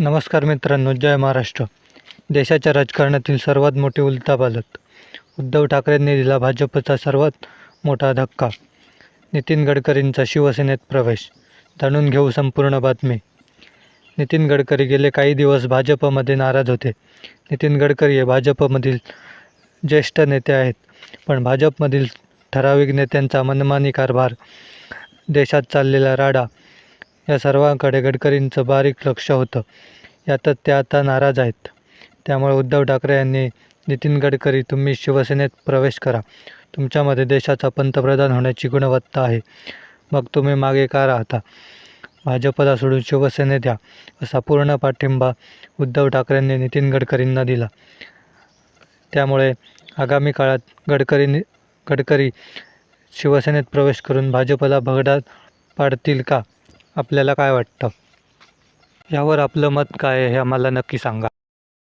नमस्कार मित्रांनो जय महाराष्ट्र. देशाच्या राजकारणातील सर्वात मोठी उलथापालत उद्धव ठाकरेंनी दिला भाजपचा सर्वात मोठा धक्का. नितीन गडकरींचा शिवसेनेत प्रवेश. जाणून घेऊ संपूर्ण बातमी. नितीन गडकरी गेले काही दिवस भाजपमध्ये नाराज होते. नितीन गडकरी हे भाजपमधील ज्येष्ठ नेते आहेत. पण भाजपमधील ठराविक नेत्यांचा मनमानी कारभार देशात चाललेला राडा या सर्वांकडे गडकरींचं बारीक लक्ष होतं. यातच ते आता नाराज आहेत. त्यामुळे उद्धव ठाकरे यांनी नितीन गडकरी तुम्ही शिवसेनेत प्रवेश करा. तुमच्यामध्ये देशाचा पंतप्रधान होण्याची गुणवत्ता आहे. मग तुम्ही मागे का राहता? भाजपला सोडून शिवसेनेत द्या. असा पूर्ण पाठिंबा उद्धव ठाकरेंनी नितीन गडकरींना दिला. त्यामुळे आगामी काळात गडकरी गडकरी शिवसेनेत प्रवेश करून भाजपला भगडात पाडतील का? आपल्याला काय वाटतं? यावर आपलं मत काय आहे हे आम्हाला नक्की सांगा.